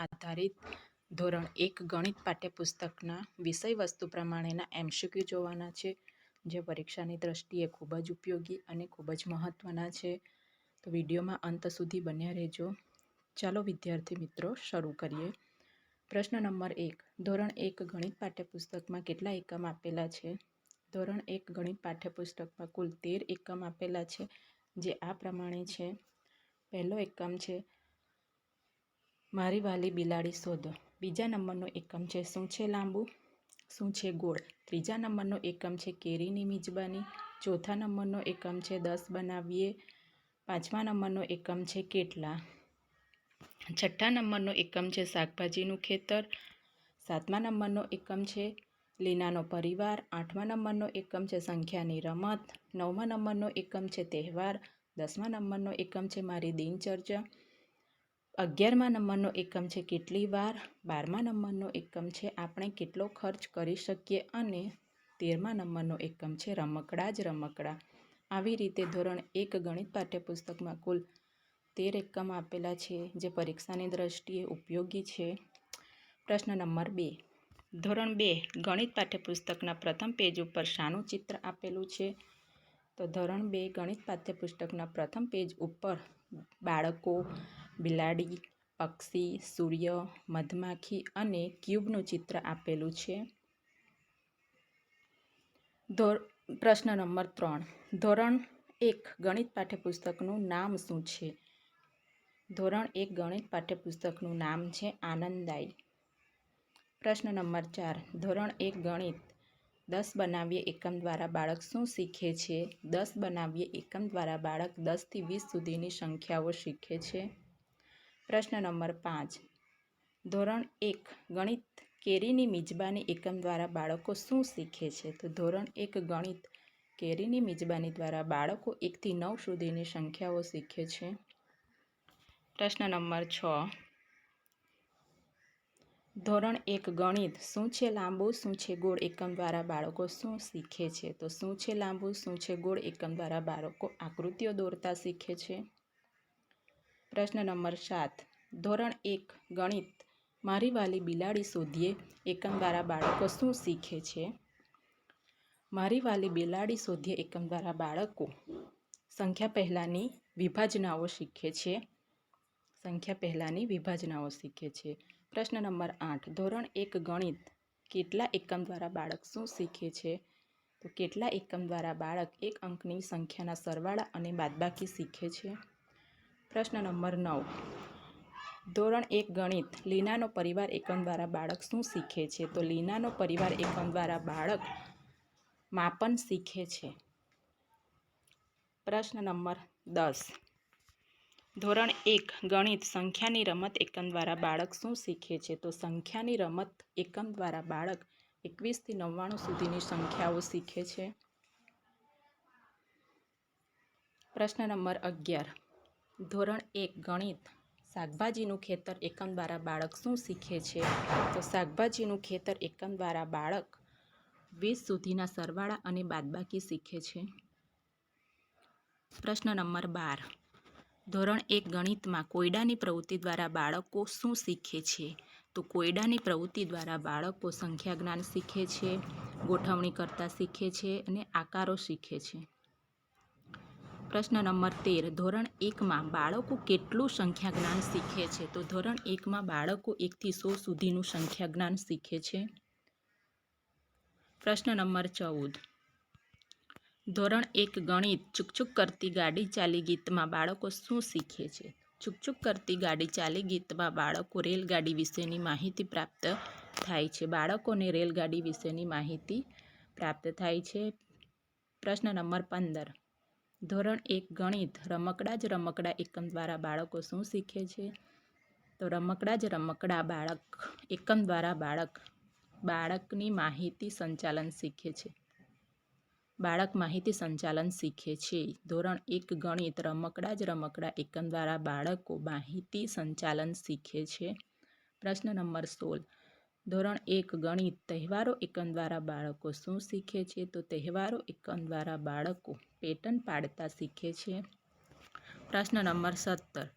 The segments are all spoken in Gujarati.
આધારિત ધોરણ એક ગણિત પાઠ્યપુસ્તકના વિષય વસ્તુ પ્રમાણેના એમસીક્યુ જોવાના છે, જે પરીક્ષાની દ્રષ્ટિએ ખૂબ જ ઉપયોગી અને ખૂબ જ મહત્ત્વના છે. તો વિડીયોમાં અંત સુધી બન્યા રહેજો. ચાલો વિદ્યાર્થી મિત્રો શરૂ કરીએ. પ્રશ્ન નંબર એક. ધોરણ એક ગણિત પાઠ્યપુસ્તકમાં કેટલા એકમ આપેલા છે? ધોરણ એક ગણિત પાઠ્યપુસ્તકમાં કુલ તેર એકમ આપેલા છે, જે આ પ્રમાણે છે. પહેલો એકમ છે મારી વાલી બિલાડી શોધો. બીજા નંબરનો એકમ છે, શું છે લાંબુ? શું છે ગોળ? ત્રીજા નંબરનો એકમ છે કેરીની મિજબાની. ચોથા નંબરનો એકમ છે દસ બનાવીએ. પાંચમા નંબરનો એકમ છે કેટલા? છઠ્ઠા નંબરનો એકમ છે શાકભાજીનું ખેતર. સાતમા નંબરનો એકમ છે લીનાનો પરિવાર. આઠમા નંબરનો એકમ છે સંખ્યાની રમત. નવમા નંબરનો એકમ છે તહેવાર. દસમા નંબરનો એકમ છે મારી દિનચર્યા. અગિયારમા નંબરનો એકમ છે કેટલી વાર? બારમા નંબરનો એકમ છે આપણે કેટલો ખર્ચ કરી શકીએ? અને તેરમા નંબરનો એકમ છે રમકડા જ રમકડા. આવી રીતે ધોરણ એક ગણિત પાઠ્યપુસ્તકમાં કુલ તેર એકમ આપેલા છે જે પરીક્ષાની દ્રષ્ટિએ ઉપયોગી છે. પ્રશ્ન નંબર બે. ધોરણ બે ગણિત પાઠ્યપુસ્તકના પ્રથમ પેજ ઉપર શાનું ચિત્ર આપેલું છે? તો ધોરણ બે ગણિત પાઠ્યપુસ્તકના પ્રથમ પેજ ઉપર બાળકો બિલાડી, પક્ષી, સૂર્ય, મધમાખી અને ક્યુબનું ચિત્ર આપેલું છે. ધોર, પ્રશ્ન નંબર ત્રણ. ધોરણ એક ગણિત પાઠ્યપુસ્તકનું નામ શું છે? ધોરણ એક ગણિત પાઠ્યપુસ્તકનું નામ છે આનંદાઈ. પ્રશ્ન નંબર ચાર. ધોરણ એક ગણિત દસ બનાવીએ એકમ દ્વારા બાળક શું શીખે છે? દસ બનાવીએ એકમ દ્વારા બાળક દસથી વીસ સુધીની સંખ્યાઓ શીખે છે. પ્રશ્ન નંબર પાંચ. ધોરણ એક, ગણિત કેરીની મિજબાની એકમ દ્વારા બાળકો શું શીખે છે? તો ધોરણ એક, ગણિત કેરીની મિજબાની દ્વારા બાળકો એકથી નવ સુધીની સંખ્યાઓ શીખે છે. પ્રશ્ન નંબર છ. ધોરણ એક, ગણિત શું છે લાંબુ, શું છે ગોળ એકમ દ્વારા બાળકો શું શીખે છે? તો શું છે લાંબુ, શું છે ગોળ એકમ દ્વારા બાળકો આકૃતિઓ દોરતા શીખે છે. પ્રશ્ન નંબર સાત. ધોરણ એક, ગણિત. મારી વાલી બિલાડી શોધીએ એકમ દ્વારા બાળકો શું શીખે છે? મારી વાલી બિલાડી શોધીએ એકમ દ્વારા બાળકો. સંખ્યા પહેલાંની વિભાજનાઓ શીખે છે. સંખ્યા પહેલાંની વિભાજનાઓ શીખે છે. પ્રશ્ન નંબર આઠ. ધોરણ એક, ગણિત. કેટલા એકમ દ્વારા બાળક શું શીખે છે? તો કેટલા એકમ દ્વારા બાળક એક અંકની સંખ્યાના સરવાળા અને બાદબાકી શીખે છે? પ્રશ્ન નંબર નવ. ધોરણ એક ગણિત. લીનાનો પરિવાર એકમ દ્વારા બાળક શું શીખે છે? તો લીનાનો પરિવાર એકમ દ્વારા બાળક માપન શીખે છે. પ્રશ્ન નંબર દસ. ધોરણ એક ગણિત સંખ્યાની રમત એકમ દ્વારા બાળક શું શીખે છે? તો સંખ્યાની રમત એકમ દ્વારા બાળક એકવીસથી નવ્વાણું સુધીની સંખ્યાઓ શીખે છે. પ્રશ્ન નંબર અગિયાર. ધોરણ એક ગણિત. શાકભાજીનું ખેતર એકમ દ્વારા બાળક શું શીખે છે? તો શાકભાજીનું ખેતર એકમ દ્વારા બાળક વીસ સુધીના સરવાળા અને બાદબાકી શીખે છે. પ્રશ્ન નંબર બાર. ધોરણ એક ગણિતમાં કોયડાની પ્રવૃત્તિ દ્વારા બાળકો શું શીખે છે? તો કોયડાની પ્રવૃત્તિ દ્વારા બાળકો સંખ્યા જ્ઞાન શીખે છે, ગોઠવણી કરતાં શીખે છે અને આકારો શીખે છે. પ્રશ્ન નંબર તેર. ધોરણ એકમાં બાળકો કેટલું સંખ્યા જ્ઞાન શીખે છે? તો ધોરણ એકમાં બાળકો એકથી સો સુધીનું સંખ્યા જ્ઞાન શીખે છે. પ્રશ્ન નંબર ચૌદ. ધોરણ એક ગણિત ચૂકચૂક કરતી ગાડી ચાલી ગીતમાં બાળકો શું શીખે છે? ચૂકચૂક કરતી ગાડી ચાલી ગીતમાં બાળકો રેલગાડી વિશેની માહિતી પ્રાપ્ત થાય છે. બાળકોને રેલગાડી વિશેની માહિતી પ્રાપ્ત થાય છે. પ્રશ્ન નંબર પંદર. ધોરણ એક ગણિત. રમકડા જ રમકડા એકમ દ્વારા બાળકો શું શીખે છે? તો રમકડા જ રમકડા બાળક એકમ દ્વારા બાળક બાળકની માહિતી સંચાલન શીખે છે. બાળક માહિતી સંચાલન શીખે છે. ધોરણ એક ગણિત. રમકડા જ રમકડા એકમ દ્વારા બાળકો માહિતી સંચાલન શીખે છે. પ્રશ્ન નંબર સોળ. ધોરણ એક ગણિત, તહેવારો એકમ દ્વારા બાળકો શું શીખે છે? તો તહેવારો એકમ દ્વારા બાળકો પેટર્ન પાડતા શીખે છે. પ્રશ્ન નંબર સત્તર.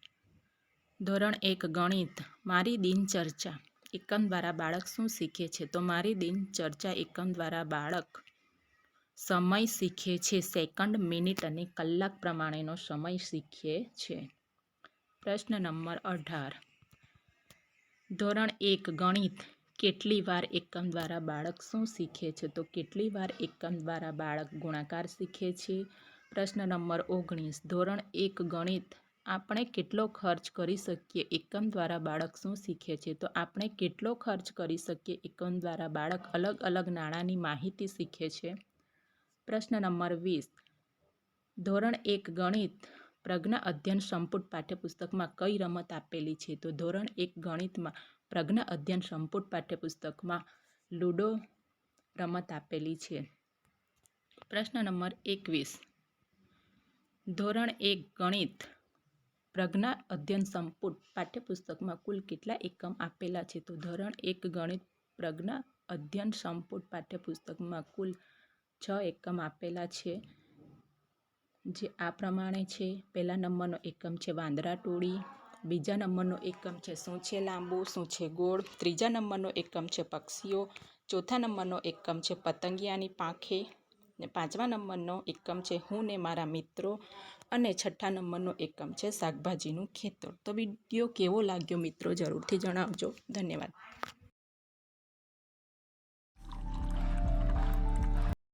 ધોરણ એક ગણિત, મારી દિનચર્ચા એકમ દ્વારા બાળક શું શીખે છે? તો મારી દિનચર્ચા એકમ દ્વારા બાળક સમય શીખે છે, સેકન્ડ મિનિટ અને કલાક પ્રમાણેનો સમય શીખે છે. પ્રશ્ન નંબર અઢાર. ધોરણ એક ગણિત કેટલી વાર એકમ દ્વારા બાળક શું શીખે છે? તો કેટલી વાર એકમ દ્વારા બાળક ગુણાકાર શીખે છે? પ્રશ્ન નંબર ઓગણીસ. ધોરણ એક ગણિત. આપણે કેટલો ખર્ચ કરી શકીએ? એકમ દ્વારા બાળક શું શીખે છે? તો આપણે કેટલો ખર્ચ કરી શકીએ? એકમ દ્વારા બાળક અલગ અલગ નાણાંની માહિતી શીખે છે? પ્રશ્ન નંબર વીસ. ધોરણ એક ગણિત. પ્રજ્ઞા અધ્યયન સંપુટ પાઠ્યપુસ્તકમાં કઈ રમત આપેલી છે? તો ધોરણ એક ગણિતમાં પ્રજ્ઞા અધ્યયન સંપુટ પાઠ્યપુસ્તકમાં લૂડો રમત આપેલી છે. પ્રશ્ન નંબર એકવીસ. ધોરણ એક ગણિત પ્રજ્ઞા અધ્યયન સંપુટ પાઠ્યપુસ્તકમાં કુલ કેટલા એકમ આપેલા છે? તો ધોરણ એક ગણિત પ્રજ્ઞા અધ્યયન સંપુટ પાઠ્યપુસ્તકમાં કુલ છ એકમ આપેલા છે. જે આ પ્રમાણે છે. પહેલા નંબરનો એકમ છે વાંદરા ટોળી. બીજા નંબરનો એકમ છે શું છે લાંબુ, શું છે ગોળ? ત્રીજા નંબરનો એકમ છે પક્ષીઓ. ચોથા નંબરનો એકમ છે પતંગિયાની પાંખે. ને પાંચમા નંબરનો એકમ છે હું ને મારા મિત્રો. અને છઠ્ઠા નંબરનો એકમ છે શાકભાજીનું ખેતર. તો વીડિયો કેવો લાગ્યો મિત્રો જરૂરથી જણાવજો. ધન્યવાદ.